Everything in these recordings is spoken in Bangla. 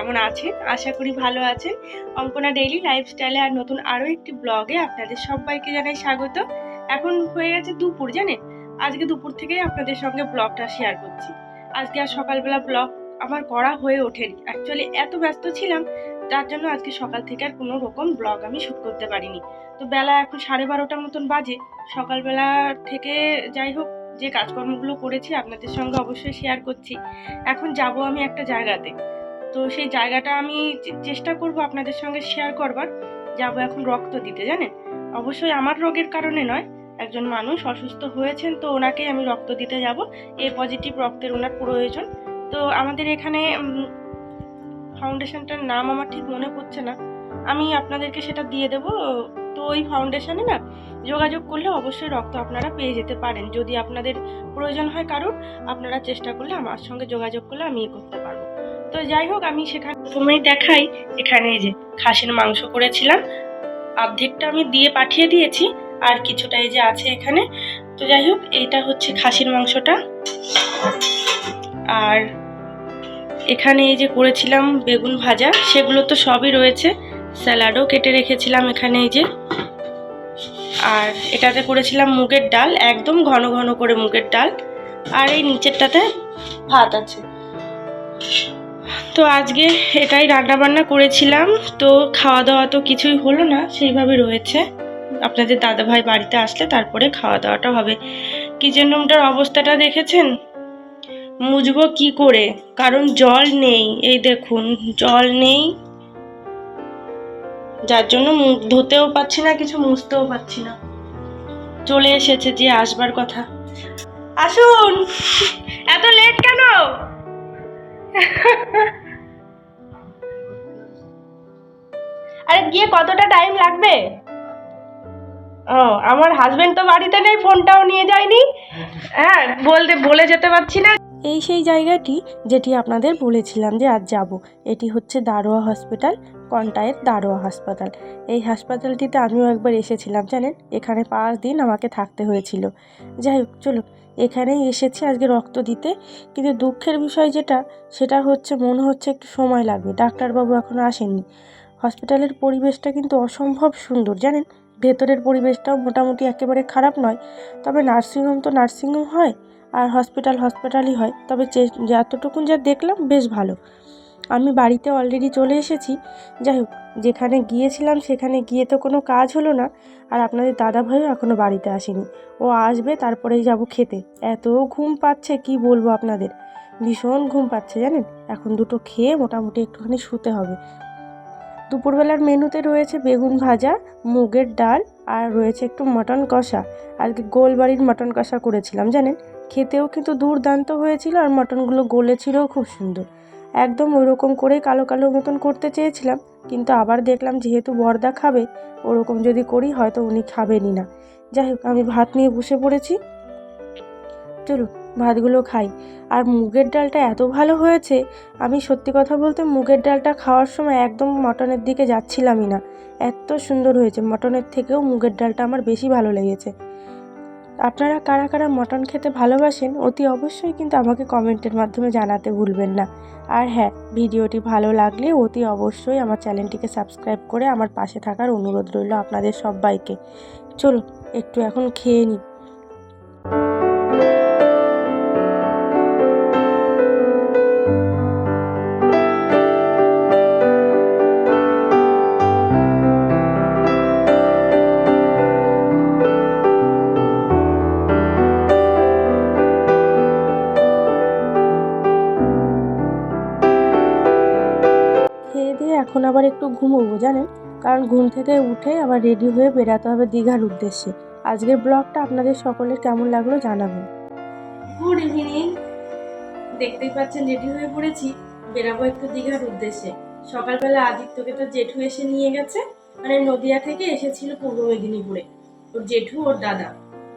কেমন আছেন? আশা করি ভালো আছেন। অঙ্কনা ডেইলি লাইফস্টাইলে আর নতুন আরও একটি ব্লগে আপনাদের সবাইকে জানাই স্বাগত। এখন হয়ে গেছে দুপুর, জানেন? আজকে দুপুর থেকেই আপনাদের সঙ্গে ব্লগটা শেয়ার করছি। আজকে আর সকালবেলা ব্লগ আমার করা হয়ে ওঠেনি। অ্যাকচুয়ালি এত ব্যস্ত ছিলাম, তার জন্য আজকে সকাল থেকে আর কোনো রকম ব্লগ আমি শ্যুট করতে পারিনি। তো বেলা এখন সাড়ে বারোটার মতন বাজে। সকালবেলা থেকে যাই হোক, যে কাজকর্মগুলো করেছি আপনাদের সঙ্গে অবশ্যই শেয়ার করছি। এখন যাব আমি একটা জায়গাতে। তো সেই জায়গাটা আমি চেষ্টা করব আপনাদের সঙ্গে শেয়ার করবার। যাব এখন রক্ত দিতে, জানেন? অবশ্যই আমার রোগের কারণে নয়, একজন মানুষ অসুস্থ হয়েছেন তো ওনাকেই আমি রক্ত দিতে যাব। এ পজিটিভ রক্তের ওনার প্রয়োজন। তো আমাদের এখানে ফাউন্ডেশনটার নাম আমার ঠিক মনে পড়ছে না। আমি আপনাদেরকে সেটা দিয়ে দেব। তো ওই ফাউন্ডেশনে না যোগাযোগ করলে অবশ্যই রক্ত আপনারা পেয়ে যেতে পারেন। যদি আপনাদের প্রয়োজন হয় কারোর, আপনারা চেষ্টা করলে আমার সঙ্গে যোগাযোগ করলে আমি করতে পারব। তো যাই হোক, আমি সেখানে প্রথমেই দেখাই। এখানে যে খাসির মাংস করেছিলাম, অর্ধেকটা আমি দিয়ে পাঠিয়ে দিয়েছি, আর কিছুটা এই যে আছে এখানে। তো যাই হোক, এইটা হচ্ছে খাসির মাংসটা। আর এখানে এই যে করেছিলাম বেগুন ভাজা, সেগুলো তো সবই রয়েছে। স্যালাডও কেটে রেখেছিলাম এখানে এই যে। আর এটাতে করেছিলাম মুগের ডাল, একদম ঘন ঘন করে মুগের ডাল। আর এই নিচেরটাতে ভাত আছে। তো আজকে এটাই রান্না বান্না করেছিলাম। তো খাওয়া দাওয়া তো কিছুই হলো না, সেইভাবে রয়েছে। আপনাদের দাদাভাই বাড়িতে আসলে তারপরে খাওয়া দাওয়াটা হবে কিচেন রুমটার অবস্থাটা দেখেছেন? মুজবো কি করে? কারণ জল নেই। এই দেখুন, জল নেই। যার জন্য মুখ ধুতেও পাচ্ছি না, কিছু মুছতেও পাচ্ছি না। চলে এসেছে যে আসবার কথা। আসুন! এত লেট কেন? আরে গিয়ে কতটা টাইম লাগবে? ও, আমার হাজবেন্ড তো বাড়িতে নেই ফোনটাও নিয়ে যায়নি। হ্যাঁ বলতে, বলে যেতে পারছি না। এই সেই জায়গাটি যেটি আপনাদের বলেছিলাম যে আজ যাব, এটি হচ্ছে দারোয়া হসপিটাল কন্টায়ের দারোয়া হাসপাতাল এই হাসপাতালটিতে আমিও একবার এসেছিলাম, জানেন? এখানে পাঁচ দিন আমাকে থাকতে হয়েছিল। যাই হোক, চলুন। এখানেই এসেছি আজকে রক্ত দিতে। কিন্তু দুঃখের বিষয় যেটা, সেটা হচ্ছে মনে হচ্ছে একটু সময় লাগবে। ডাক্তারবাবু এখনও আসেননি। হসপিটালের পরিবেশটা কিন্তু অসম্ভব সুন্দর, জানেন? ভেতরের পরিবেশটাও মোটামুটি একেবারে খারাপ নয়। তবে নার্সিংহোম তো নার্সিংহোম হয়, আর হসপিটাল হসপিটালই হয়। তবে যতটুকুন যা দেখলাম, বেশ ভালো। আমি বাড়িতে অলরেডি চলে এসেছি। যাই হোক, যেখানে গিয়েছিলাম সেখানে গিয়ে তো কোনো কাজ হলো না। আর আপনাদের দাদা ভাইও এখনও বাড়িতে আসেনি। ও আসবে, তারপরেই যাব খেতে। এত ঘুম পাচ্ছে, কি বলব আপনাদের? ভীষণ ঘুম পাচ্ছে জানেন? এখন দুটো খেয়ে মোটামুটি একটুখানি শুতে হবে। দুপুরবেলার মেনুতে রয়েছে বেগুন ভাজা, মুগের ডাল, আর রয়েছে একটু মটন কষা। আজকে গোলবাড়ির মটন কষা করেছিলাম, জানেন? খেতেও কিন্তু দুর্দান্ত হয়েছিল, আর মটনগুলো গলেছিলও খুব সুন্দর। একদম ওরকম করে কালো কালো মতন করতে চেয়েছিলাম, কিন্তু আবার দেখলাম যেহেতু বর্দা খাবে, ওরকম যদি করি হয়তো উনি খাবেনই না। যাই হোক, আমি ভাত নিয়ে বসে পড়েছি। চলুন, ভাতগুলো খাই। আর মুগের ডালটা এত ভালো হয়েছে, আমি সত্যি কথা বলতে মুগের ডালটা খাওয়ার সময় একদম মটনের দিকে যাচ্ছিলামই না। এত সুন্দর হয়েছে, মটনের থেকেও মুগের ডালটা আমার বেশি ভালো লেগেছে। আপনারা কারা কারা মটন খেতে ভালোবাসেন, অতি অবশ্যই কিন্তু আমাকে কমেন্টের মাধ্যমে জানাতে ভুলবেন না। আর হ্যাঁ ভিডিওটি ভালো লাগলে অতি অবশ্যই আমার চ্যানেলটিকে সাবস্ক্রাইব করে আমার পাশে থাকার অনুরোধ রইল আপনাদের সবাইকে। চলুন, একটু এখন খেয়ে নিই। এখন আবার একটু ঘুমোবো, জানেন? কারণ ঘুম থেকে উঠে আবার রেডি হয়ে বেরাতে হবে দীঘার উদ্দেশ্যে। আজকের ব্লগটা আপনাদের সকলের কেমন লাগল জানাবেন। গুড ইভিনিং দেখতেই পাচ্ছেন রেডি হয়ে পড়েছি। বেরাবো একটু দীঘার উদ্দেশ্যে। সকালবেলা আদিত্যকে তো জেঠু এসে নিয়ে গেছে। মানে নদিয়া থেকে এসেছিল পূর্ব মেদিনীপুরে। ওর জেঠু, ওর দাদা।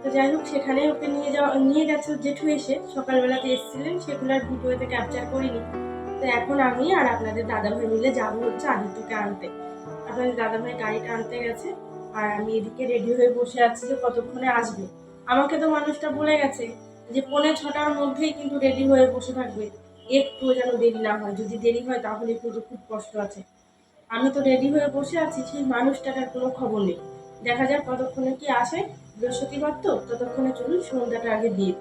তো যাই হোক, সেখানে ওকে নিয়ে যাওয়া নিয়ে গেছে জেঠু এসে। সকালবেলাতে এসেছিলেন, সেগুলো আর ভিডিওতে ক্যাপচার করিনি। তো এখন আমি আর আপনাদের দাদাভাই মিলে যাব হচ্ছে আদিত্যকে আনতে। আপনাদের দাদাভাই গাড়িটা আনতে গেছে আর আমি এদিকে রেডি হয়ে বসে আছি যে কতক্ষণে আসবে। আমাকে তো মানুষটা বলে গেছে যে পৌনে ছটার মধ্যেই কিন্তু রেডি হয়ে বসে থাকবে। একটু যেন দেরি না হয়। যদি দেরি হয় তাহলে কিন্তু খুব কষ্ট আছে। আমি তো রেডি হয়ে বসে আছি, সেই মানুষটার কোনো খবর নেই। দেখা যাক কতক্ষণে কি আসে। বৃহস্পতিবার তো, ততক্ষণে চলুন সন্ধ্যাটা আগে দিয়ে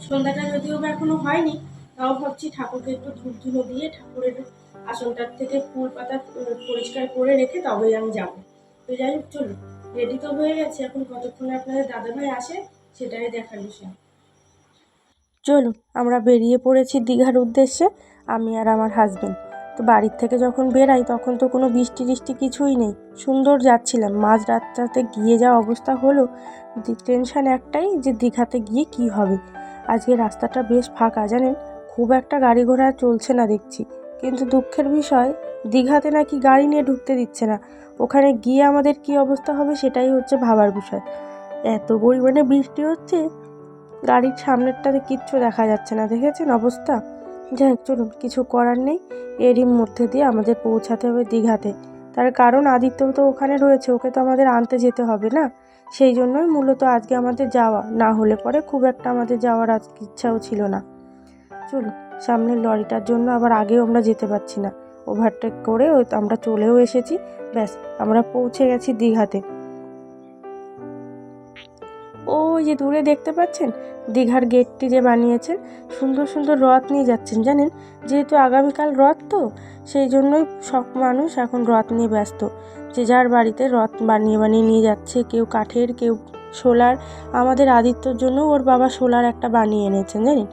সন্ধ্যাটা যদিও বা এখনও হয়নি তাও ভাবছি ঠাকুরকে একটু ধূপ ধুলো দিয়ে ঠাকুরের আসনটার থেকে ফুল পাতা পরিষ্কার করে রেখে তবেই আমি যাব। তো যাই হোক, চলুন। রেডি তো হয়ে গেছে। এখন কতক্ষণে আপনাদের দাদাভাই আসে সেটাই দেখার বিষয়। চলুন, আমরা বেরিয়ে পড়েছি দীঘার উদ্দেশ্যে, আমি আর আমার হাজবেন্ড তো বাড়ির থেকে যখন বেরাই, তখন তো কোনো বৃষ্টি টিষ্টি কিছুই নেই। সুন্দর যাচ্ছিলাম। মাঝ রাতটাতে গিয়ে যা অবস্থা হলো টেনশন একটাই যে দীঘাতে গিয়ে কি হবে। আজকে রাস্তাটা বেশ ফাঁকা, জানেন? খুব একটা গাড়ি ঘোড়া চলছে না দেখছি। কিন্তু দুঃখের বিষয়, দীঘাতে নাকি গাড়ি নিয়ে ঢুকতে দিচ্ছে না। ওখানে গিয়ে আমাদের কি অবস্থা হবে সেটাই হচ্ছে ভাবার বিষয়। এত পরিমাণে বৃষ্টি হচ্ছে, গাড়ির সামনেরটাতে কিচ্ছু দেখা যাচ্ছে না, দেখেছেন অবস্থা? যাই চলুন, কিছু করার নেই। এরই মধ্যে দিয়ে আমাদের পৌঁছাতে হবে দীঘাতে। তার কারণ আদিত্য তো ওখানে রয়েছে, ওকে তো আমাদের আনতে যেতে হবে না? সেই জন্যই মূলত আজকে আমাদের যাওয়া। না হলে পরে খুব একটা আমাদের যাওয়ার আজকে ইচ্ছাও ছিল না। চলুন, সামনের লরিটার জন্য আবার আগেও আমরা যেতে পারছি না। ওভারটেক করে ওই আমরা চলেও এসেছি। ব্যাস, আমরা পৌঁছে গেছি দীঘাতে। ওই যে দূরে দেখতে পাচ্ছেন? দীঘার গেটটি যে বানিয়েছেন, সুন্দর সুন্দর রথ নিয়ে যাচ্ছেন, জানেন? যেহেতু আগামীকাল রথ তো, সেই জন্যই সব মানুষ এখন রথ নিয়ে ব্যস্ত। যে যার বাড়িতে রথ বানিয়ে বানিয়ে নিয়ে যাচ্ছে, কেউ কাঠের, কেউ সোলার। আমাদের আদিত্যর জন্য ওর বাবা সোলার একটা বানিয়ে এনেছেন, জানেন?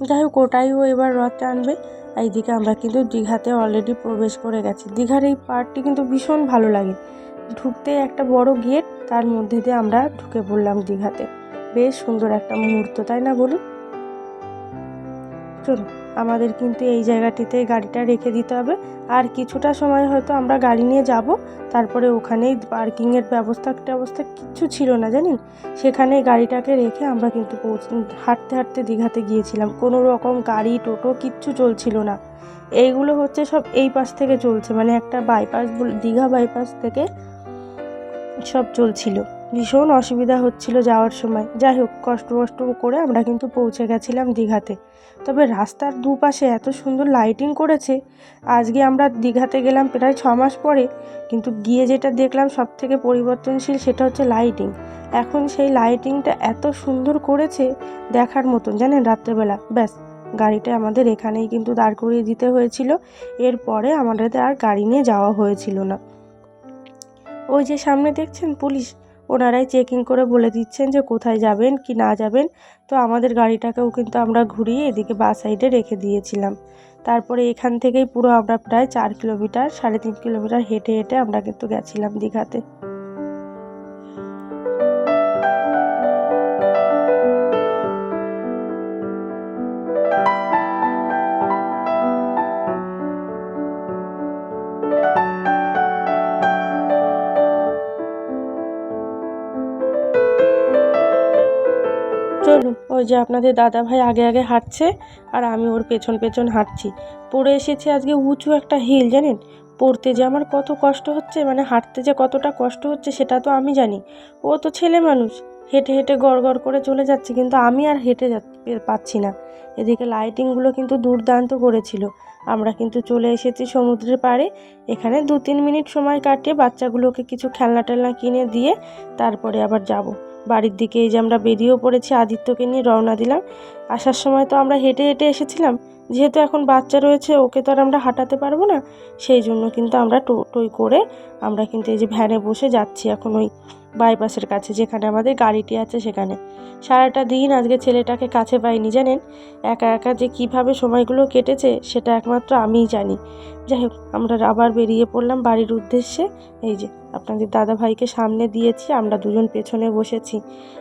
যাই হোক ওটাই ও এবার রথ টানবে এইদিকে আমরা কিন্তু দীঘাতে অলরেডি প্রবেশ করে গেছি। দীঘার এই পার্কটি কিন্তু ভীষণ ভালো লাগে। ঢুকতে একটা বড় গেট তার মধ্যে দিয়ে আমরা ঢুকে পড়লাম দীঘাতে। বেশ সুন্দর একটা মুহূর্ত, তাই না বলুন? চলুন, আমাদের কিন্তু এই জায়গাটিতে গাড়িটা রেখে দিতে হবে। আর কিছুটা সময় হয়তো আমরা গাড়ি নিয়ে যাব, তারপরে ওখানেই পার্কিংয়ের ব্যবস্থা ব্যবস্থা কিচ্ছু ছিল না, জানেন? সেখানে গাড়িটাকে রেখে আমরা কিন্তু পৌঁছ, হাঁটতে হাঁটতে দীঘাতে গিয়েছিলাম। কোনো রকম গাড়ি, টোটো কিচ্ছু চলছিল না। এইগুলো হচ্ছে সব এই পাশ থেকে চলছে মানে একটা বাইপাস দীঘা বাইপাস থেকে সব চলছিল। ভীষণ অসুবিধা হচ্ছিল যাওয়ার সময়। যাই হোক, কষ্ট কষ্ট করে আমরা কিন্তু পৌঁছে গেছিলাম দীঘাতে। তবে রাস্তার দুপাশে এত সুন্দর লাইটিং করেছে, আজকে আমরা দীঘাতে গেলাম প্রায় ছ মাস পরে, কিন্তু গিয়ে যেটা দেখলাম সব থেকে পরিবর্তনশীল সেটা হচ্ছে লাইটিং এখন সেই লাইটিংটা এত সুন্দর করেছে দেখার মতন, জানেন, রাত্রেবেলা। ব্যাস, গাড়িটা আমাদের এখানেই কিন্তু দাঁড় করিয়ে দিতে হয়েছিল, এরপরে আমাদের আর গাড়ি নিয়ে যাওয়া হয়েছিল না। ওই যে সামনে দেখছেন পুলিশ ওনারাই চেকিং করে বলে দিচ্ছেন যে কোথায় যাবেন, কি না যাবেন। তো আমাদের গাড়িটাকেও কিন্তু আমরা ঘুরিয়ে এদিকে বাস সাইডে রেখে দিয়েছিলাম। তারপরে এখান থেকেই পুরো আমরা প্রায় চার কিলোমিটার সাড়ে তিন কিলোমিটার হেঁটে হেঁটে আমরা কিন্তু গেছিলাম দীঘাতে। ওই যে আপনাদের দাদা ভাই আগে আগে হাঁটছে আর আমি ওর পেছন পেছন হাঁটছি। পড়ে এসেছি আজকে উঁচু একটা হিল জানেন? পড়তে যে আমার কত কষ্ট হচ্ছে মানে হাঁটতে যে কতটা কষ্ট হচ্ছে সেটা তো আমি জানি। ও তো ছেলে মানুষ, হেঁটে হেঁটে গড় গড় করে চলে যাচ্ছে, কিন্তু আমি আর হেঁটে পাচ্ছি না। এদিকে লাইটিংগুলো কিন্তু দুর্দান্ত করেছিল। আমরা কিন্তু চলে এসেছি সমুদ্রের পাড়ে। এখানে দু তিন মিনিট সময় কাটিয়ে বাচ্চাগুলোকে কিছু খেলনা টেলনা কিনে দিয়ে তারপরে আবার যাব। বাড়ির দিকে এই যে আমরা বেরিয়েও পড়েছি আদিত্যকে নিয়ে রওনা দিলাম। আসার সময় তো আমরা হেঁটে হেঁটে এসেছিলাম। যেহেতু এখন বাচ্চা রয়েছে, ওকে তো আর আমরা হাঁটাতে পারব না। সেই জন্য কিন্তু আমরা টোটোই করে আমরা কিন্তু এই যে ভ্যানে বসে যাচ্ছি এখন ওই বাইপাসের কাছে, যেখানে আমাদের গাড়িটি আছে সেখানে। সারাটা দিন আজকে ছেলেটাকে কাছে পাইনি, জানেন? একা একা যে কীভাবে সময়গুলো কেটেছে, সেটা একমাত্র আমিই জানি। যাই হোক, আমরা আবার বেরিয়ে পড়লাম বাড়ির উদ্দেশ্যে। এই যে, আপনাদের দাদা ভাইকে সামনে দিয়েছি, আমরা দুজন পেছনে বসেছি।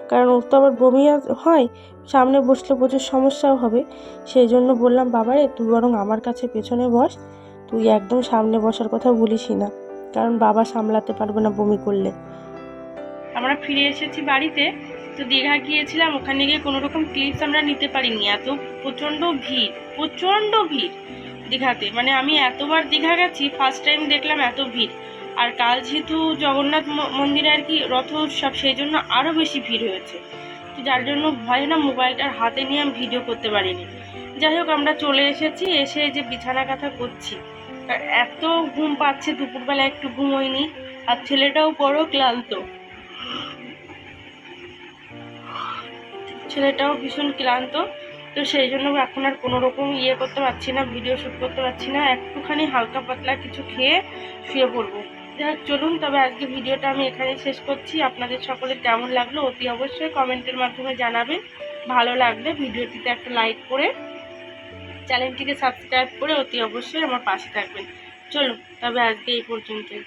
কারণ ওর তো আবার বমি হয় সামনে বসলে প্রচুর সমস্যাও হবে। সেই জন্য বললাম, বাবারে, তুই বরং আমার কাছে পেছনে বস। তুই একদম সামনে বসার কথা বলিসই না। কারণ বাবা সামলাতে পারবে না বমি করলে। আমরা ফিরে এসেছি বাড়িতে। তো দীঘা গিয়েছিলাম, ওখানে গিয়ে কোনো রকম ক্লিপস আমরা নিতে পারিনি। এত প্রচণ্ড ভিড় প্রচণ্ড ভিড় দীঘাতে। মানে আমি এতবার দীঘা গেছি ফার্স্ট টাইম দেখলাম এত ভিড়। আর কাল যেহেতু জগন্নাথ মন্দিরে আর কি রথ উৎসব, সেই জন্য আরও বেশি ভিড় হয়েছে। যার জন্য ভয়ে না, মোবাইলটার হাতে নিয়ে আমি ভিডিও করতে পারিনি। যাই হোক, আমরা চলে এসেছি, এসে যে বিছানা কাঁথা করছি। এত ঘুম পাচ্ছে, দুপুরবেলা একটু ঘুমোয়নি আর ছেলেটাও বড় ক্লান্ত। ছেলেটাও ভীষণ ক্লান্ত। তো সেই জন্য এখন আর কোনো রকম ইয়ে করতে পারছি না ভিডিও শ্যুট করতে পারছি না। একটুখানি হালকা পাতলা কিছু খেয়ে শুয়ে পড়ব। যাই হোক চলুন, তবে আজকে ভিডিওটা আমি এখানে শেষ করছি। আপনাদের সকলের কেমন লাগল অতি অবশ্যই কমেন্টের মাধ্যমে জানাবেন। ভালো লাগলে ভিডিওটিতে একটা লাইক করে চ্যানেলটিকে সাবস্ক্রাইব করে অতি অবশ্যই আমার পাশে থাকবেন। চলুন, তবে আজকে এই পর্যন্তই।